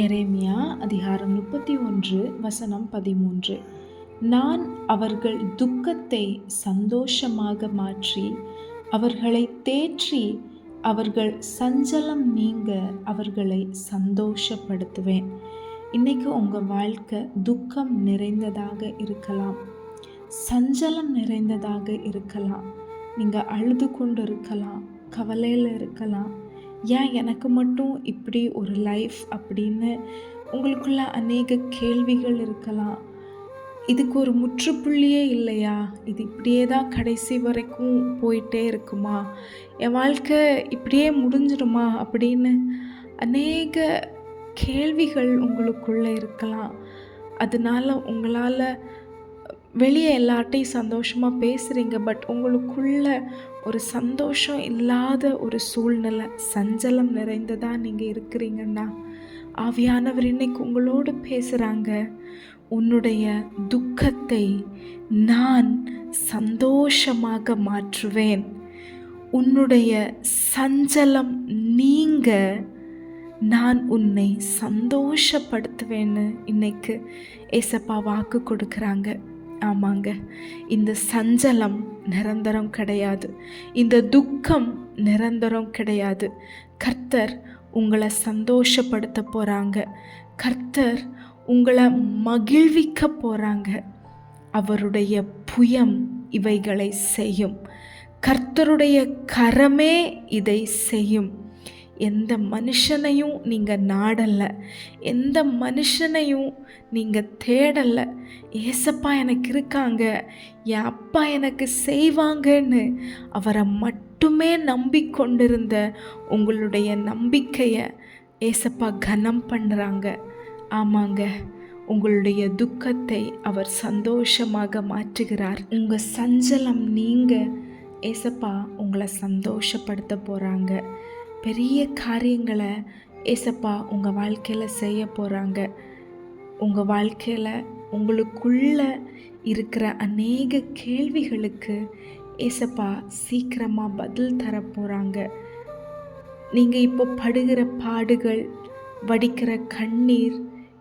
எரேமியா அதிகாரம் முப்பத்தி ஒன்று வசனம் பதிமூன்று. நான் அவர்கள் துக்கத்தை சந்தோஷமாக மாற்றி அவர்களை தேற்றி அவர்கள் சஞ்சலம் நீங்க அவர்களை சந்தோஷப்படுத்துவேன். இன்னைக்கு உங்கள் வாழ்க்கை துக்கம் நிறைந்ததாக இருக்கலாம். சஞ்சலம் நிறைந்ததாக இருக்கலாம். நீங்கள் அழுது கொண்டு இருக்கலாம் கவலையில் இருக்கலாம். ஏன் எனக்கு மட்டும் இப்படி ஒரு லைஃப் அப்படின்னு உங்களுக்குள்ள அநேக கேள்விகள் இருக்கலாம். இதுக்கு ஒரு முற்றுப்புள்ளியே இல்லையா? இது இப்படியே தான் கடைசி வரைக்கும் போயிட்டே இருக்குமா? என் வாழ்க்கை இப்படியே முடிஞ்சிடுமா? அப்படின்னு அநேக கேள்விகள் உங்களுக்குள்ளே இருக்கலாம். அதனால் உங்களால் வெளியே எல்லார்ட்டையும் சந்தோஷமாக பேசுகிறீங்க பட் உங்களுக்குள்ள ஒரு சந்தோஷம் இல்லாத ஒரு சூழ்நிலை சஞ்சலம் நிறைந்ததாக நீங்கள் இருக்கிறீங்கன்னா ஆவியானவர் இன்னைக்கு உங்களோடு பேசுகிறாங்க உன்னுடைய துக்கத்தை நான் சந்தோஷமாக மாற்றுவேன். உன்னுடைய சஞ்சலம் நீங்க நான் உன்னை சந்தோஷப்படுத்துவேன்னு இன்னைக்கு ஏசப்பா வாக்கு கொடுக்குறாங்க. ஆமாங்க. இந்த சஞ்சலம் நிரந்தரம் கிடையாது. இந்த துக்கம் நிரந்தரம் கிடையாது. கர்த்தர் உங்களை சந்தோஷப்படுத்த போகிறாங்க கர்த்தர் உங்களை மகிழ்விக்க போகிறாங்க அவருடைய புயம் இவைகளை செய்யும். கர்த்தருடைய கரமே இதை செய்யும். எந்த மனுஷனையும் நீங்கள் நாடலை. எந்த மனுஷனையும் நீங்கள் தேடலை. ஏசப்பா எனக்கு இருக்காங்க. என் அப்பா எனக்கு செய்வாங்கன்னு அவரை மட்டுமே நம்பிக்கொண்டிருந்த உங்களுடைய நம்பிக்கையை ஏசப்பா கனம் பண்ணுறாங்க ஆமாங்க. உங்களுடைய துக்கத்தை அவர் சந்தோஷமாக மாற்றுகிறார். உங்கள் சஞ்சலம் நீங்கள் ஏசப்பா உங்களை சந்தோஷப்படுத்த போகிறாங்க பெரிய காரியங்களை ஏசப்பா உங்கள் வாழ்க்கையில் செய்ய போகிறாங்க உங்கள் வாழ்க்கையில் உங்களுக்குள்ள இருக்கிற அநேக கேள்விகளுக்கு ஏசப்பா சீக்கிரமாக பதில் தர போகிறாங்க நீங்கள் இப்போ படுகிற பாடுகள் வடிக்கிற கண்ணீர்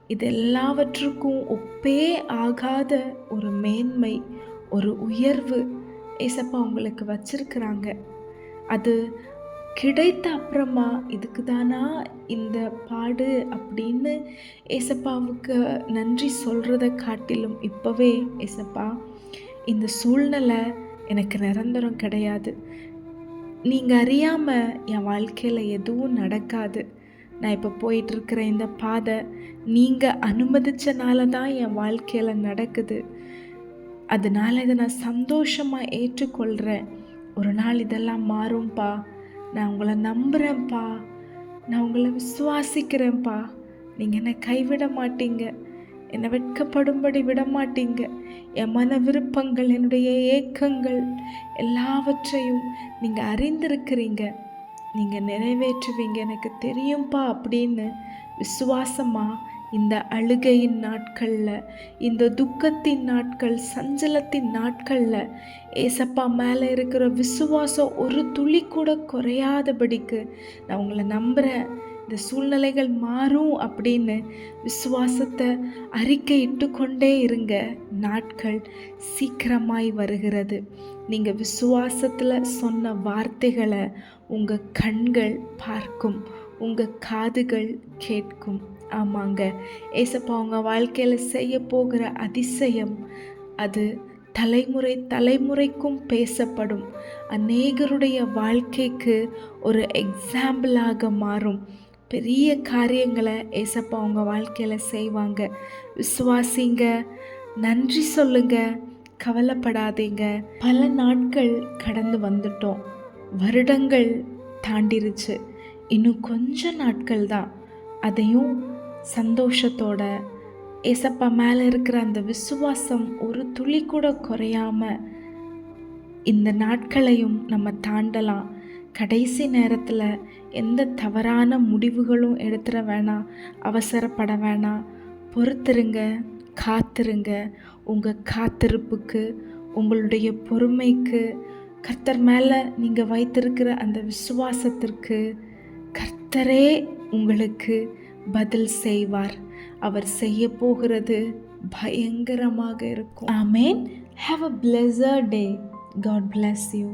இது எல்லாவற்றுக்கும் ஒப்பே ஆகாத ஒரு மேன்மை ஒரு உயர்வு ஏசப்பா உங்களுக்கு வச்சிருக்கிறாங்க. அது கிடைத்த அப்புறமா இதுக்கு தானா இந்த பாடு அப்படின்னு ஏசப்பாவுக்கு நன்றி சொல்கிறத காட்டிலும் இப்போவே ஏசப்பா இந்த சூழ்நிலை எனக்கு நிரந்தரம் கிடையாது. நீங்கள் அறியாமல் என் வாழ்க்கையில் எதுவும் நடக்காது. நான் இப்போ போயிட்டுருக்கிற இந்த பாதை நீங்கள் அனுமதிச்சனால தான் என் வாழ்க்கையில் நடக்குது. அதனால் இதை நான் சந்தோஷமாக ஏற்றுக்கொள்கிறேன் ஒரு நாள் இதெல்லாம் மாறும்ப்பா நான் உங்களை நம்புகிறேன்ப்பா நான் உங்களை விசுவாசிக்கிறேன்ப்பா. நீங்கள் என்னை கைவிட மாட்டீங்க. என்னை வெட்கப்படும்படி விட மாட்டீங்க. என் மன விருப்பங்கள் என்னுடைய ஏக்கங்கள் எல்லாவற்றையும் நீங்கள் அறிந்திருக்கிறீங்க. நீங்கள் நிறைவேற்றுவீங்க. எனக்கு தெரியும்ப்பா அப்படின்னு விசுவாசமாக இந்த அழுகையின் நாட்களில் இந்த துக்கத்தின் நாட்கள் சஞ்சலத்தின் நாட்களில் ஏசப்பா மேலே இருக்கிற விசுவாசம் ஒரு துளி கூட குறையாதபடிக்கு நான் உங்களை நம்புகிறேன் இந்த சூழ்நிலைகள் மாறும் அப்படின்னு விசுவாசத்தை அறிக்கையிட்டு கொண்டே இருங்க. நாட்கள் சீக்கிரமாய் வருகிறது. நீங்கள் விசுவாசத்தில் சொன்ன வார்த்தைகளை உங்கள் கண்கள் பார்க்கும் உங்கள் காதுகள் கேட்கும். ஆமாங்க. ஏசப்பா அவங்க வாழ்க்கையில் செய்ய போகிற அதிசயம் அது தலைமுறை தலைமுறைக்கும் பேசப்படும். அநேகருடைய வாழ்க்கைக்கு ஒரு எக்ஸாம்பிளாக மாறும். பெரிய காரியங்களை ஏசப்பா அவங்க வாழ்க்கையில் செய்வாங்க. விசுவாசிங்க நன்றி சொல்லுங்க கவலைப்படாதீங்க. பல நாட்கள் கடந்து வந்துட்டோம். வருடங்கள் தாண்டிருச்சு. இன்னும் கொஞ்ச நாட்கள் தான் அதையும் சந்தோஷத்தோட ஏசப்பா மேலே இருக்கிற அந்த விசுவாசம் ஒரு துளி கூட குறையாம இந்த நாட்களையும் நம்ம தாண்டலாம். கடைசி நேரத்தில் எந்த தவறான முடிவுகளும் எடுத்துட வேணாம் அவசரப்பட வேணாம். பொறுத்துருங்க காத்திருங்க. உங்கள் காத்திருப்புக்கு உங்களுடைய பொறுமைக்கு கர்த்தர் மேலே நீங்கள் வைத்திருக்கிற அந்த விசுவாசத்திற்கு கர்த்தரே உங்களுக்கு பதில் செய்வார். அவர் செய்ய போகிறது பயங்கரமாக இருக்கும். Amen have a pleasant day God bless you